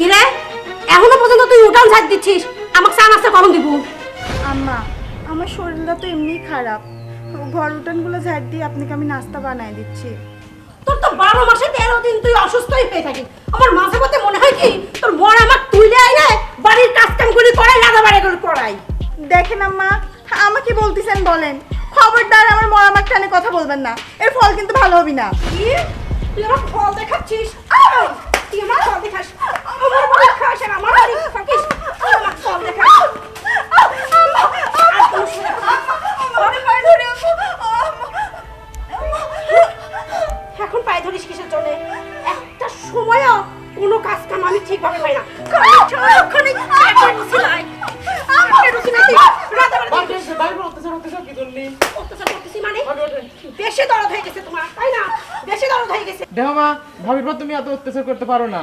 কিরে? এখনও পর্যন্ত তুই উঠান ঝাড় দিচ্ছিস। আমাকে চা নাস্তা কখন দিব। আম্মা আমার শরীরটা তো এমনিই খারাপ। ঘর উঠানগুলো ঝাড় দিয়ে আপনাকে আমি নাস্তা বানাই দিচ্ছি। তোর তো বারো মাসে তেরো দিন তুই অসুস্থই হয়ে থাকিস। আমার মাঝে মধ্যে মনে হয় কি তোর বর আমার তুইলে আইনে বাড়ির কাজ কামগুলি করাই লাগা বাড়িগুলো করাই। দেখেন আম্মা আমাকে বলতেছেন বলেন? খবরদার আমার মরামার টানে কথা বলবেন না। এর ফল কিন্তু ভালো হবে না। কি? তুই আমার ফল দেখাচ্ছিস! তুই আমার ফল দেখাস। আমার বাড়ি খাস আমার বাড়ি থাকিস। আমার ফল দেখাস। এখন পায়ে ধরিস কিসের জন্য? একটা সময়ও কোনো কাজ কাম আমি ঠিকভাবে পাই না। মানে? বেশি দরদ হয়ে গেছে তোমার তাই না? দরদ হয়ে গেছে। দেখো মা ভাবির পর তুমি এত অত্যাচার করতে পারো না।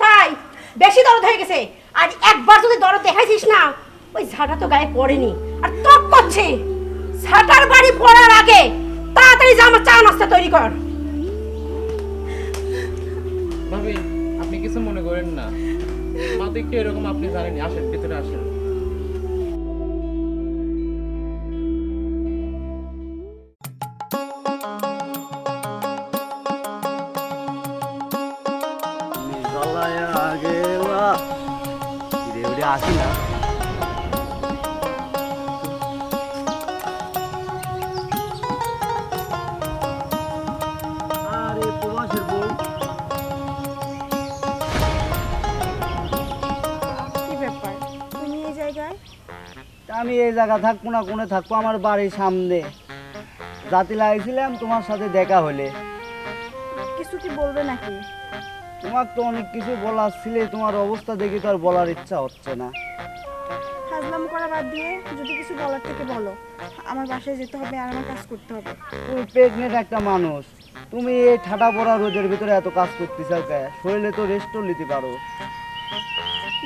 তাই বেশি দরদ হয়ে গেছে। আর একবার যদি দরদ দেখাইছিস না ওই ঝাঁটা তো গায়ে পড়েনি। আর টক করছে। ঝাঁটার বাড়ি পড়ার আগে তাড়াতাড়ি যা আমার চা নাস্তা তৈরি কর। ভাবি আপনি কিছু মনে করেন না। মা তো একটু এরকম আপনি জানেন আসেন ভিতরে আসেন। গেলা আসি না। আমি এই জায়গা থাকব না কোনে থাকব? আমার বাড়ির সামনে। জাতি লাগাইছিলাম তোমার সাথে দেখা হলে। কিছু কি বলবে নাকি? তোমার তো অনেক কিছু বলার ছিলে তোমার অবস্থা দেখে তো আর বলার ইচ্ছা হচ্ছে না। হাজলাম করা বাদ দিয়ে যদি কিছু বলার থেকে বলো আমার বাসায় যেতে হবে আর আমার কাজ করতে হবে। তুমি প্রেগনেন্ট একটা মানুষ তুমি এই ঠাটা পড়া রোদের ভিতরে এত কাজ করতে চাও কে? শরীরে তো রেস্টও নিতে পারো।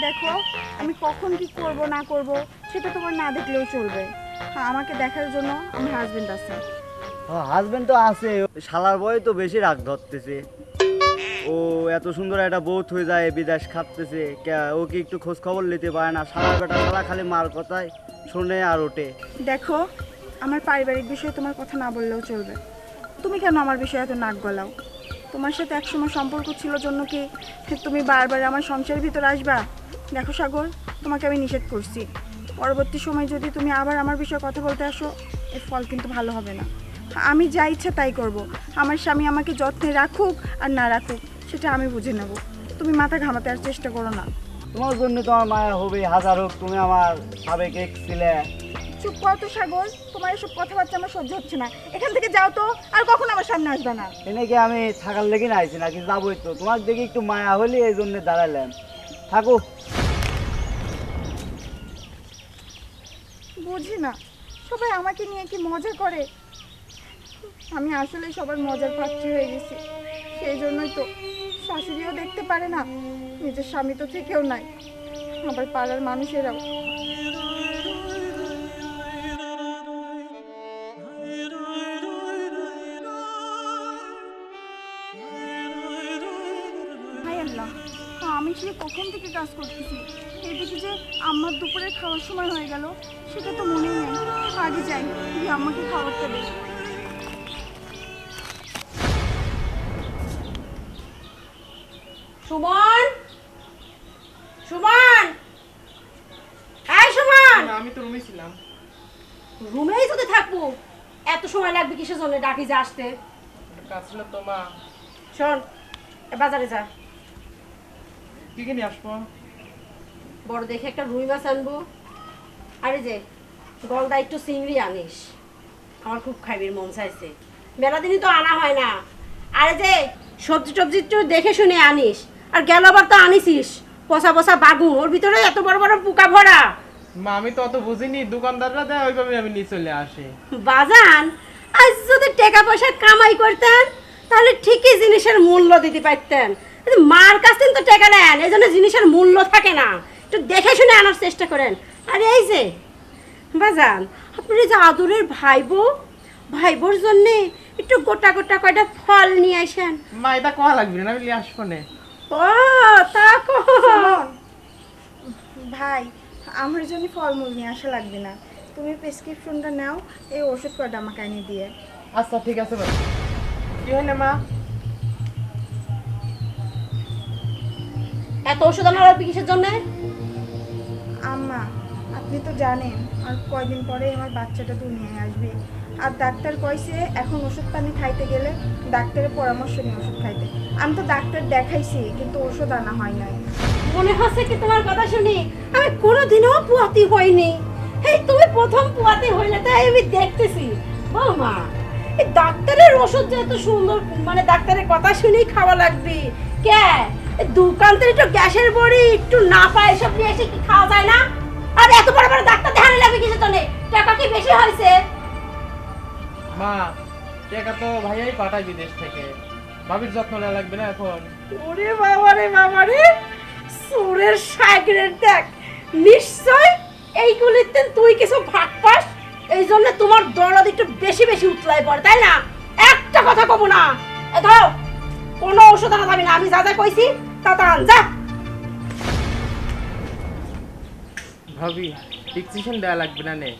দেখো আমি কখন কি করব না করব সেটা তোমার না দেখলেও চলবে। হ্যাঁ, আমাকে দেখার জন্য আমার হাজবেন্ড আছে। হাজবেন্ড তো আছে শালার বয় তো বেশি রাগ ধরতেছে। ও এত সুন্দর একটা বউত হয়ে যায়, বিদেশ কে- ও কি একটু খোঁজ খবর নিতে পারে না? শালার বেটা শালা খালি মার কথায় শোনে আর ওঠে। দেখো, আমার পারিবারিক বিষয়ে তোমার কথা না বললেও চলবে। তুমি কেন আমার বিষয়ে এত নাক গলাও? তোমার সাথে একসময় সম্পর্ক ছিল জন্য কি তুমি বারবার আমার সংসারের ভিতর আসবা? দেখো সাগর, তোমাকে আমি নিষেধ করছি। পরবর্তী সময় যদি তুমি আবার আমার বিষয়ে কথা বলতে আসো, এর ফল কিন্তু ভালো হবে না। আমি যা ইচ্ছা তাই করব। আমার স্বামী আমাকে যত্নে রাখুক আর না রাখুক সেটা আমি বুঝে নেব। তুমি মাথা ঘামাতে আর চেষ্টা করো না। তোমার জন্য তোমার মায়া হবে হাজার হোক তুমি আমার সাবেক এক ছিলে। চুপ কর তো সাগর। তোমার এসব কথাবার্তা আমার সহ্য হচ্ছে না। এখান থেকে যাও তো আর কখন আমার সামনে আসবে না। এনে কি আমি থাকার লেগে না আইছি নাকি যাবোই তো? তোমার দেখে একটু মায়া হলে এই জন্য দাঁড়ালাম থাকো। বুঝি না সবাই আমাকে নিয়ে কি মজা করে? আমি আসলে সবার মজার পাত্রী হয়ে গেছি সেই জন্যই তো। শাশুড়িও দেখতে পারে না। নিজের স্বামী তো থেকেও নাই। আবার পাড়ার মানুষেরাও। আমি সে কখন থেকে কাজ করতেছি, এদিকে যে আমার দুপুরে খাওয়ার সময় হয়ে গেল, সেটা তো মনেই নেই। আগে যাই আমাকে খাবারটা দেয় সুমন? সুমন? এই সুমন? আমি তো রুমে ছিলাম। রুমেই যদি থাকব? এত সময় লাগবে কিসের জন্য ডাকি যে আসতে? কাজ ছিল তো মা। শোন বাজারে যা। কি কিনে আসব? বড় দেখে একটা রুই মাছ আনব। আর যে গলদা একটু চিংড়ি আনিস। আমার খুব খাইবির মন চাইছে। মেলা দিনই তো আনা হয় না। আরে যে সবজি টবজি একটু দেখে শুনে আনিস। আর গেল আবার তো আনিসিস পচা পচা বাগুন ওর ভিতরে এত বড় বড় পোকা ভরা। মা আমি তো অত বুঝিনি দোকানদাররা দেয় ওইভাবে আমি নিয়ে চলে আসি। বাজান আজ যদি টাকা পয়সা কামাই করতেন তাহলে ঠিকই জিনিসের মূল্য দিতে পারতেন। মার কাছ থেকে তো টাকা নেন এই জন্য জিনিসের মূল্য থাকে না। একটু দেখে শুনে আনার চেষ্টা করেন। আর এই যে বাজান আপনি যে আদুরের ভাইবো ভাইবোর জন্যে একটু গোটা গোটা কয়টা ফল নিয়ে আসেন। মা এটা কোয়া লাগবে না আমি নিয়ে আসব না। ও তা কো। সুমন, ভাই আমার জন্য ফলমূল নিয়ে আসা লাগবে না। তুমি প্রেসক্রিপশনটা নাও এই ওষুধ কয়টা আমাকে এনে দিয়ে। আচ্ছা ঠিক আছে মা কি হয় না মা? এত ওষুধ আনার লাগবে কিসের জন্য? আম্মা আপনি তো জানেন আর কয়দিন পরে আমার বাচ্চাটা দুনিয়ায় আসবে। আর ডাক্তার কইছে, এখন ওষুধ পানি খাইতে গেলে ডাক্তারের পরামর্শ নিয়ে ওষুধ খাইতে। আমি তো ডাক্তার দেখাইছি, কিন্তু ওষুধ আনা হয় নাই। মনে হচ্ছে কি তোমার কথা শুনি? আমি কোনোদিনও পুয়াতি হইনি। এই তুমি প্রথম পুয়াতি হইলে তাই আমি দেখতেছি। বৌমা এই ডাক্তারের ওষুধ যে এত সুন্দর মানে ডাক্তারের কথা শুনেই খাওয়া লাগবে। কে? দোকান থেকে একটু গ্যাসের বড়ি, একটু না পায় এসব নিয়ে এসে কি খাওয়া যায় না? আর এত বড় বড় ডাক্তার দেখানো লাগবে কিসের জন্য? টাকা কি বেশি হয়েছে? মা টাকা তো ভাইয়াই পাঠায় বিদেশ থেকে। ভাবির যত্ন নেওয়া লাগবে না এখন। ওরে বাবা রে বাবা রে সুরের সাগরের দেখ নিশ্চয় এইগুলিতে তুই কিছু ভাগ পাস? এই জন্য তোমার দরদ একটু বেশি বেশি উতলায় পড়ে তাই না? একটা কথা কব না। এ ধরো কোনো ওষুধ আনা যাবে না আমি যা যা কইছি তা তা আন যা। ভাবি ডিসিশন দেওয়া লাগবে না নে।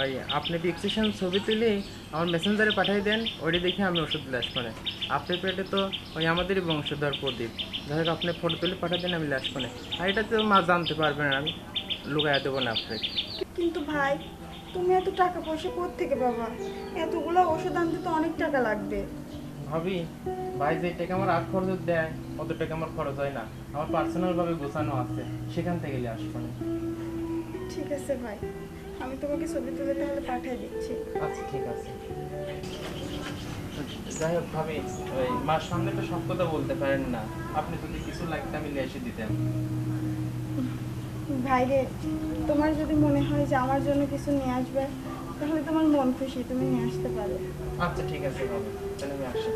ওই আপনি ডিসিশন ছবি তুলে আমার মেসেঞ্জারে পাঠিয়ে দেন ওইটা দেখে আমি ওষুধ লাস করে। আপনার পেটে তো ওই আমাদেরই বংশধর প্রদীপ। যাই হোক আপনি ফটো তুলে পাঠিয়ে দেন আমি লাস করে আর এটা তো মা জানতে পারবেন না আমি লুকাই দেবো না আপনাকে। কিন্তু ভাই তুমি এত টাকা পয়সা থেকে বাবা এতগুলো ওষুধ আনতে তো অনেক টাকা লাগবে। ভাবি ভাই যে টাকা আমার আট খরচ দেয় অত টাকা আমার খরচ হয় না। আমার পার্সোনাল ভাবে গোছানো আছে সেখান থেকে আসব ঠিক আছে ভাই। আমি তোমাকে ছবি তুলে তাহলে পাঠিয়ে দিচ্ছি। আচ্ছা ঠিক আছে। যাই হোক ভাবি ওই মার সামনে তো সব কথা বলতে পারেন না। আপনি যদি কিছু লাগতে আমি নিয়ে এসে দিতেন ভাইরে তোমার যদি মনে হয় যে আমার জন্য কিছু নিয়ে আসবে তাহলে তোমার মন খুশি তুমি নিয়ে আসতে পারো। আচ্ছা ঠিক আছে ভাবি। তাহলে আমি আসি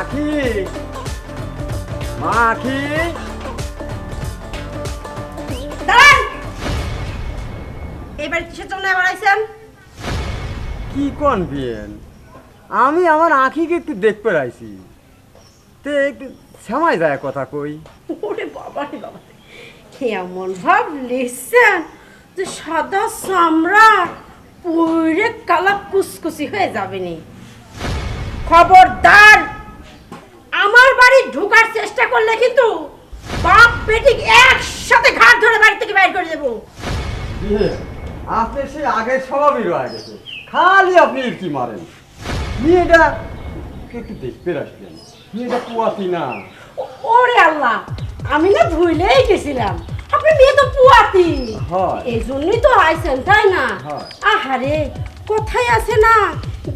আখি মা আখি দাঁড়ান। এবার কিসের জন্য আবার আইছেন? কি কোন বিয়েন? আমি আমার আখিকে একটু দেখতে আইছি। তে একটু সময় যায় কথা কই। ওরে বাবা রে বাবা এমন ভাব লিখছেন যে সাদা চামড়া পুরে কালা কুসকুসি হয়ে যাবে নি। খবরদার আমার বাড়ি ঢোকার চেষ্টা করলে কিন্তু বাপ বেটি একসাথে ঘাট ধরে বাড়ি থেকে বাইর করে দেবো। আপনি সেই আগের স্বভাবই রয়ে গেছে। খালি আপনি ইরকি মারেন। মেয়েটা একটু দেখতে মেয়েটা পুয়াতি না। ওরে আল্লাহ আমি না ভুলেই গেছিলাম। আপনি মেয়ে তো পুয়াতি। এই জন্যই তো আইছেন তাই না। আহারে কোথায় আছে না।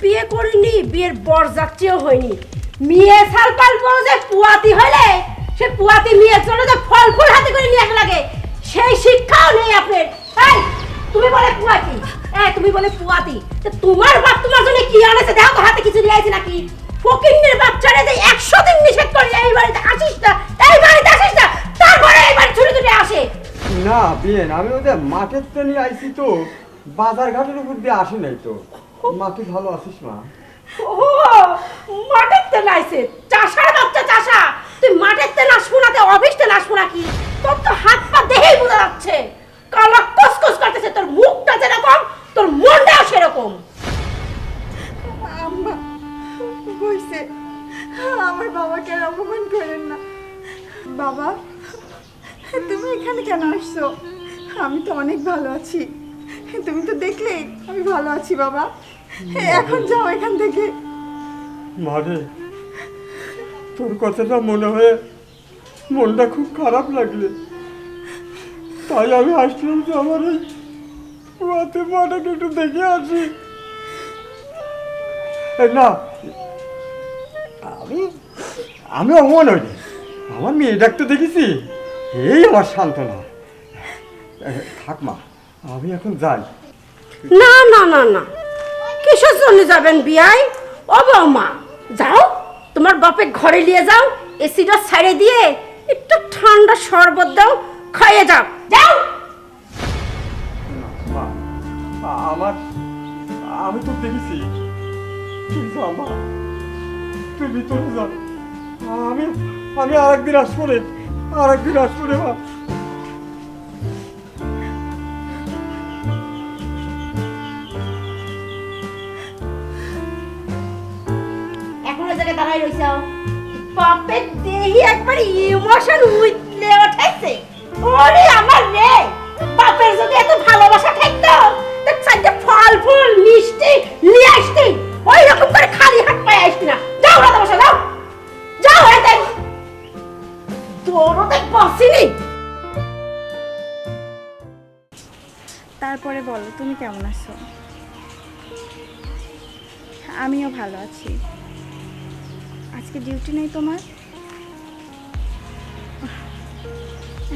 বিয়ে করিনি বিয়ের বর যাত্রীও হয়নি। মেয়ে সাল পালবো যে পুয়াতি হলে সে পুয়াতি মেয়ের জন্য যে ফল ফুল হাতে করে নিয়ে লাগে সেই শিক্ষাও নেই আপনার। এই তুমি বলে পুয়াতি। এই তুমি বলে পুয়াতি। তোমার বাপ তোমার জন্য কি আনেছে? দেখো তো হাতে কিছু নিয়ে নাকি। ফকিন্নের বাচ্চারে যে একশো দিন নিষেধ করে এই বাড়িতে আসিস না এই বাড়িতে আসিস না তারপরে এই বাড়ি ছুটে ছুটে আসে। না বিয়েন আমি ওদের মাঠের তো নিয়ে আইছি তো বাজার ঘাটের উপর দিয়ে আসি নাই তো। মা তুই ভালো আছিস মা। ও মাঠের তে নাইছে চাষার বাচ্চা চাষা। তুই মাঠের তে নাস শোনাতে অফিস তে নাস শোনা কি তোর তো হাত পা দেখেই বোঝা যাচ্ছে। কালা কসকস করতেছে তোর মুখটা যেরকম তোর মনটাও সেরকম। আম্মা হইছে। আমার বাবাকে আর অপমান করেন না। বাবা তুমি এখানে কেন আসছো? আমি তো অনেক ভালো আছি। তুমি তো দেখলে আমি ভালো আছি বাবা। এখন যাও এখান থেকে। মারে তোর কথাটা মনে হয়ে মনটা খুব খারাপ লাগলে। তাই আমি আসলাম যে আমার এই পুয়াতে মাটাকে একটু দেখে আসি। না, আমি আমি অমন হইনি আমার মেয়েটাকে তো দেখেছি। এই আমার সান্ত্বনা। থাক মা, আমি এখন যাই। না না না না। কিসের জন্য যাবেন বিয়াই? ও বৌমা, যাও। তোমার বাপে ঘরে নিয়ে যাও, এসিটা ছাড়ে দিয়ে একটু ঠান্ডা শরবত দাও, খাইয়ে যাও। যাও! আমার, আমি তো দেখেছি। কিন্তু আমার তুই ভিতরে যা আমি আমি আরেকদিন আসব রে, আরেকদিন আসব রে, মা। রইছ বাপের দেহি একবার ইমোশন ওরে আমার রে যদি এত ভালোবাসা থাকতো, তো চারটে ফল, ফুল, মিষ্টি নিয়ে আসতি। ওই রকম করে খালি হাত পায়ে আসতি না। যাও যাও। যাও বসিনি। তারপরে বলো, তুমি কেমন আছো? আমিও ভালো আছি। আজকে ডিউটি নেই তোমার?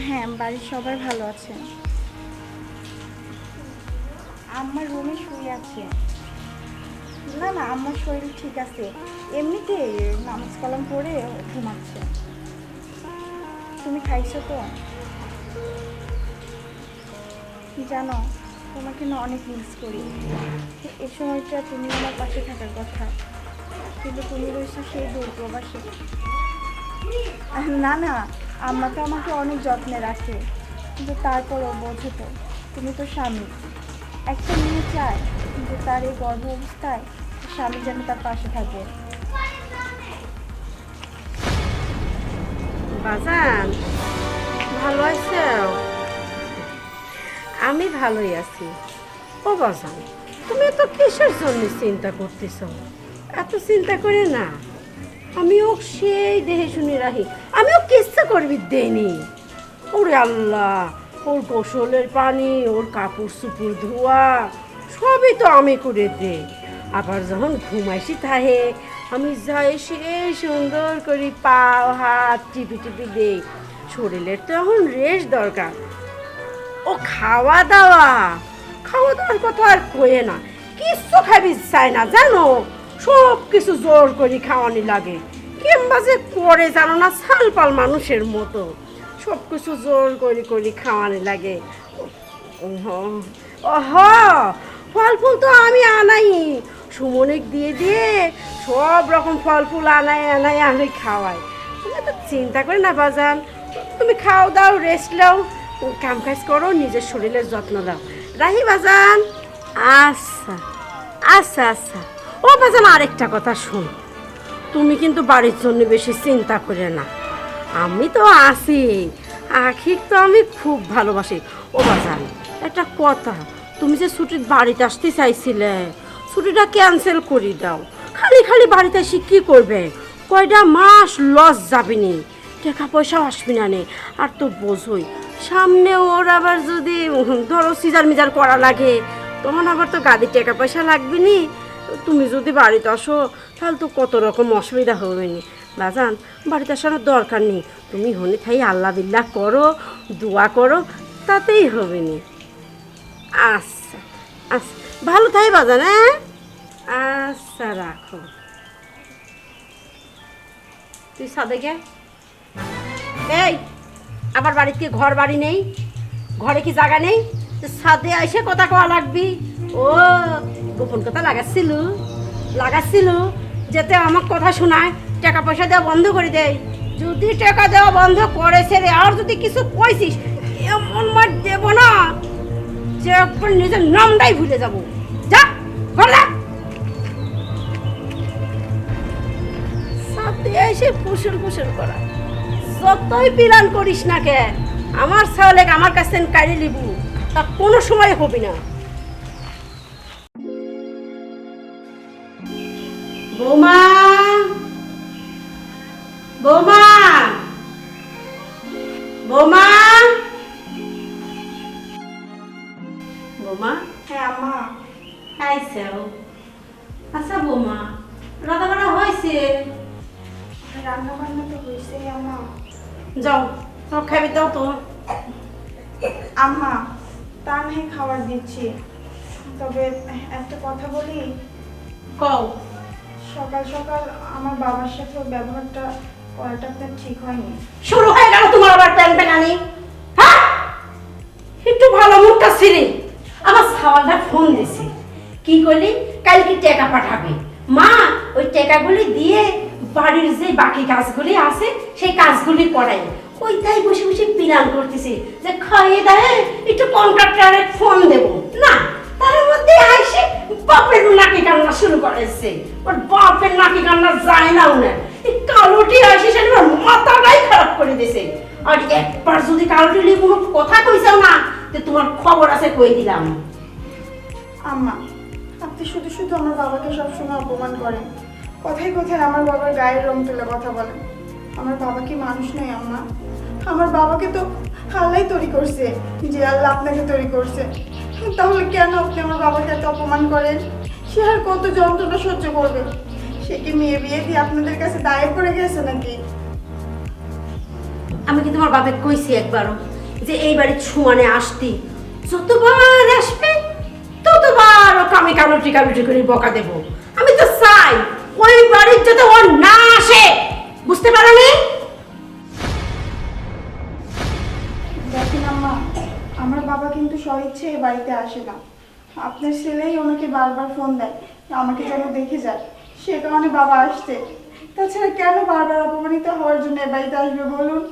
হ্যাঁ বাড়ির সবাই ভালো আছে। আমার রুমে শুয়ে আছে। না না আমার শরীর ঠিক আছে। এমনিতে নামাজ কালাম পড়ে ঘুমাচ্ছে। তুমি খাইছো তো? জানো, তোমাকে না অনেক মিস করি। এই সময়টা তুমি আমার পাশে থাকার কথা। কিন্তু তুমি রয়েছো সেই দূর প্রবাসে আহ, না না আম্মা তো আমাকে অনেক যত্নে রাখে কিন্তু তারপরও বোঝো তো তুমি তো স্বামী। একটা মেয়ে চায় কিন্তু তার এই গর্ভ অবস্থায় স্বামী যেন তার পাশে থাকে। বাজান ভালো আছো? আমি ভালোই আছি। ও বাজান তুমি তো কিসের জন্য চিন্তা করতেছ? এত চিন্তা করে না। আমিও সেই দেহে শুনে রাখি। আমিও কিচ্ছু করবি দেনি ওরে আল্লাহ, ওর গোসলের পানি, ওর কাপড় চুপুর ধোয়া, সবই তো আমি করে দে আবার যখন ঘুমাইছি থাহে আমি যাই সেই সুন্দর করে পাও হাত টিপি টিপি দেই। শরীরের তো এখন রেস্ট দরকার। ও খাওয়া দাওয়া খাওয়া দাওয়ার কথা আর কয়ে না। কিচ্ছু খাবি চায় না, জানো? সব কিছু জোর করে খাওয়ানি লাগে। কিংবা যে করে জানো না সালপাল মানুষের মতো। সব কিছু জোর করে করে খাওয়ানি লাগে। ওহ ফল ফুল তো আমি আনাই। সুমনিক দিয়ে দিয়ে সব রকম ফল ফুল আনাই আনাই আমি খাওয়াই। তুমি তো চিন্তা করে না, বাজান। তুমি খাও দাও রেস্ট নাও। কাম কাজ করো, নিজের শরীরের যত্ন দাও রাহি বাজান। আচ্ছা আচ্ছা আচ্ছা। ও বাজান, আরেকটা কথা শোন। তুমি কিন্তু বাড়ির জন্য বেশি চিন্তা করে না। আমি তো আছি আখিক তো আমি খুব ভালোবাসি। ও বাজান, একটা কথা, তুমি যে ছুটির বাড়িতে আসতে চাইছিলে, ছুটিটা ক্যান্সেল করে দাও। খালি খালি বাড়িতে এসে কী করবে? কয়টা মাস লস যাবিনি টাকা পয়সাও আসবি না নে। আর তো বোঝোই সামনে ওর আবার যদি, ধরো সিজার মিজার করা লাগে, তখন আবার তো গাড়ির টাকা পয়সা লাগবে নি। তুমি যদি বাড়িতে আসো, তাহলে তো কত রকম অসুবিধা হবে নি। বাজান, বাড়িতে আসার দরকার নেই। তুমি হনে থাই আল্লাহ বিল্লাহ করো, দোয়া করো, তাতেই হবে নি। আচ্ছা আচ্ছা। ভালো থাই বাজান হ্যাঁ? আচ্ছা রাখো। তুই সাদে গে। এই, আমার বাড়িতে কি ঘর বাড়ি নেই? ঘরে কি জায়গা নেই? ছাদে এসে কথা কওয়া লাগবি। ও গোপন কথা লাগাচ্ছিল লাগাচ্ছিল, যেতে আমার কথা শোনায়, টাকা পয়সা দেওয়া বন্ধ করে দেয়। যদি টাকা দেওয়া বন্ধ করেছে রে আর যদি কিছু কইছিস, এমন মার দেবো না যে নিজের নামটাই ভুলে যাব। যা সাথে এসে ফুসুর ফুসুর করা। যতই প্ল্যান করিস না কে আমার ছাওয়ালে আমার কাছে কাড়ি লিবু তা কোনো সময় হবে না। বৌমা। বৌমা। বৌমা। বৌমা? হ্যাঁ আম্মা। খাইছেও আচ্ছা বৌমা রাধা বাড়া হয়েছে রান্না বান্না তো হয়েছে আম্মা। যাও সব খাবি দাও তো। আম্মা তা নয় খাবার দিচ্ছি। তবে একটা কথা বলি? কও। সকাল সকাল আমার বাবার সাথে ব্যবহারটা করাটা আপনার ঠিক হয়নি। শুরু হয়ে গেল তোমার আবার প্যান প্যানানি হ্যাঁ? একটু ভালো মুখটা ছিলি আমার সাওয়ালটা ফোন দিছে। কি করলি কালকে টাকা পাঠাবে। মা, ওই টাকাগুলি দিয়ে বাড়ির যে বাকি কাজগুলি আছে, সেই কাজগুলি করাই। ওই তাই বসে বসে প্ল্যান করতেছি। যে খাইয়ে দায়ে একটু কন্ট্রাক্টরে ফোন দেব। না। বাপের নাকি কান্না শুরু করেছে। ওর বাপের নাকি কান্না যায় না। উনার এই কালোটি আসে সেটা মাথাটাই খারাপ করে দিছে। আর একবার যদি কালোটি নিয়ে কোনো কথা কইছাও না, তো তোমার খবর আছে কই দিলাম। আম্মা, আপনি শুধু শুধু আমার বাবাকে সবসময় অপমান করেন। কথায় কথায় আমার বাবার গায়ের রং তুলে কথা বলেন। আমার বাবা কি মানুষ নয়, আম্মা? আমার বাবাকে তো আল্লাহ তৈরি করছে। যে আল্লাহ আপনাকে তৈরি করছে। তাহলে কেন আপনি আমার বাবাকে এত অপমান করেন? সে আর কত যন্ত্রণা সহ্য করবে? সে কি মেয়ে বিয়ে দিয়ে আপনাদের কাছে দায়ের করে গেছে নাকি? আমি কি তোমার বাপে কইছি একবারও যে এই বাড়ির ছুমানে আসতি, যতবার আসবে ততবার ওকে আমি কামুটি কামুটি করে বকা দেব। আমি তো চাই ওই বাড়ির যাতে ও না আসে। বুঝতে পারো আমার বাবা কিন্তু স্বইচ্ছে এ বাড়িতে আসে না। আপনার ছেলেই ওনাকে বারবার ফোন দেয় আমাকে যেন দেখে যায় সে কারণে বাবা আসছে। তাছাড়া কেন বারবার অপমানিত হওয়ার জন্য এ বাড়িতে আসবে বলুন?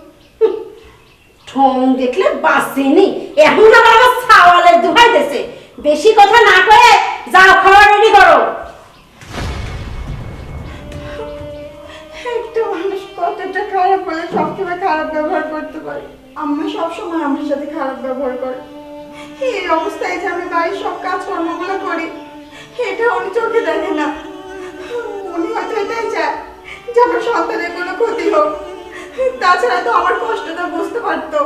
ঠং দেখলে বাসিনি এখন আবার আমার ছাওয়ালের দুহাই দেছে বেশি কথা না কয়ে যাও খাওয়া রেডি করো। একটা মানুষ কতটা খারাপ হলে সবসময় খারাপ ব্যবহার করতে পারে। আম্মা সবসময় আমার সাথে খারাপ ব্যবহার করে। এই অবস্থায় যে আমি বাড়ির সব কাজকর্মগুলো করি, এটা উনি চোখে দেখে না। উনি হয়তো এটাই চায় যে আমার সন্তানের কোনো ক্ষতি হোক। তাছাড়া তো আমার কষ্টটা বুঝতে পারতো।